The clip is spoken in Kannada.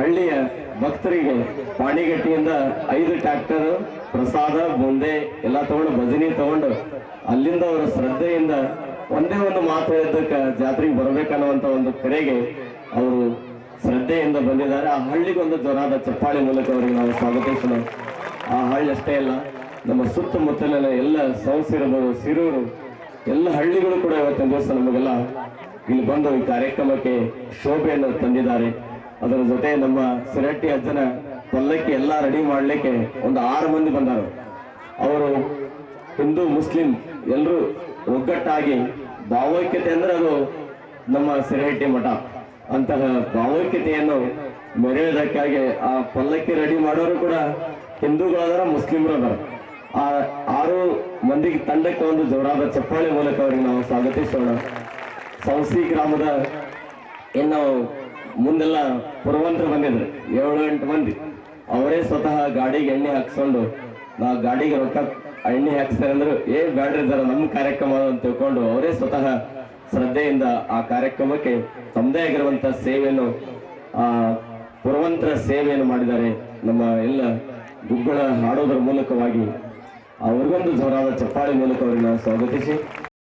ಹಳ್ಳಿಯ ಭಕ್ತರಿಗೆ ಪಾಣಿಗಟ್ಟಿಯಿಂದ ಐದು ಟ್ರ್ಯಾಕ್ಟರ್ ಪ್ರಸಾದ ಬುಂದೆ ಎಲ್ಲ ತಗೊಂಡು ಭಜನಿ ತಗೊಂಡು ಅಲ್ಲಿಂದ ಅವರ ಶ್ರದ್ಧೆಯಿಂದ ಒಂದೇ ಒಂದು ಮಾತು ಹೇಳಿದ್ದಕ್ಕೆ ಜಾತ್ರೆಗೆ ಬರಬೇಕನ್ನುವಂತ ಒಂದು ಕರೆಗೆ ಅವರು ಶ್ರದ್ಧೆಯಿಂದ ಬಂದಿದ್ದಾರೆ. ಆ ಹಳ್ಳಿಗೊಂದು ಜ್ವರಾದ ಚಪ್ಪಾಳಿ ಮೂಲಕ ಅವರಿಗೆ ನಾವು ಸ್ವಾಗತಿಸೋಣ. ಆ ಹಳ್ಳಿ ಅಷ್ಟೇ ಅಲ್ಲ, ನಮ್ಮ ಸುತ್ತಮುತ್ತಲಿನ ಎಲ್ಲ ಸಂಸ್ಥೆಗಳು ಸಿರೂರು, ಎಲ್ಲ ಹಳ್ಳಿಗಳು ಕೂಡ ಇವತ್ತಿನ ದಿವಸ ನಮಗೆಲ್ಲ ಇಲ್ಲಿ ಬಂದು ಈ ಕಾರ್ಯಕ್ರಮಕ್ಕೆ ಶೋಭೆಯನ್ನು ತಂದಿದ್ದಾರೆ. ಅದರ ಜೊತೆ ನಮ್ಮ ಸಿರಟ್ಟಿ ಅಜ್ಜನ ಪಲ್ಲಕ್ಕಿ ಎಲ್ಲ ರೆಡಿ ಮಾಡಲಿಕ್ಕೆ ಒಂದು ಆರು ಮಂದಿ ಬಂದರು. ಅವರು ಹಿಂದೂ, ಮುಸ್ಲಿಂ ಎಲ್ಲರೂ ಒಗ್ಗಟ್ಟಾಗಿ ಭಾವೈಕ್ಯತೆ ಅಂದ್ರೆ ಅದು ನಮ್ಮ ಸಿರಹಟ್ಟಿ ಮಠ. ಅಂತಹ ಭಾವೈಕ್ಯತೆಯನ್ನು ಮೆರೆಯೋದಕ್ಕಾಗಿ ಆ ಪಲ್ಲಕ್ಕಿ ರೆಡಿ ಮಾಡೋರು ಕೂಡ ಹಿಂದೂಗಳಾದ್ರೆ ಮುಸ್ಲಿಮರು ಅದರ. ಆ ಆರು ಮಂದಿಗೆ ತಂಡಕ್ಕೆ ಒಂದು ಜೋರಾದ ಚಪ್ಪಾಳೆ ಮೂಲಕ ಅವ್ರಿಗೆ ನಾವು ಸ್ವಾಗತಿಸೋಣ. ಸೌಸಿ ಗ್ರಾಮದ ಇನ್ನು ಮುಂದೆಲ್ಲ ಪುರವಂತರು ಬಂದಿದ್ರು. ಏಳು ಎಂಟು ಮಂದಿ. ಅವರೇ ಸ್ವತಃ ಗಾಡಿಗೆ ಎಣ್ಣೆ ಹಾಕ್ಸ್ಕೊಂಡು, ನಾ ಗಾಡಿಗೆ ರೊಕ್ಕ ಎಣ್ಣೆ ಹಾಕ್ಸ್ತಾರೆ ಅಂದ್ರು, ಏ, ಬ್ಯಾಡ್ರಿ ಇದಾರ ನಮ್ಮ ಕಾರ್ಯಕ್ರಮ ಅಂತ ತಿಳ್ಕೊಂಡು ಅವರೇ ಸ್ವತಃ ಶ್ರದ್ಧೆಯಿಂದ ಆ ಕಾರ್ಯಕ್ರಮಕ್ಕೆ ತಮ್ಮದೇ ಆಗಿರುವಂತ ಸೇವೆಯನ್ನು, ಆ ಪುರವಂತರ ಸೇವೆಯನ್ನು ಮಾಡಿದ್ದಾರೆ. ನಮ್ಮ ಎಲ್ಲ ಗುಗ್ಗಳ ಹಾಡೋದ್ರ ಮೂಲಕವಾಗಿ ಅವ್ರಿಗೊಂದು ಜೋರಾದ ಚಪ್ಪಾಳೆ ಮೂಲಕ ಅವ್ರನ್ನ ಸ್ವಾಗತಿಸಿ.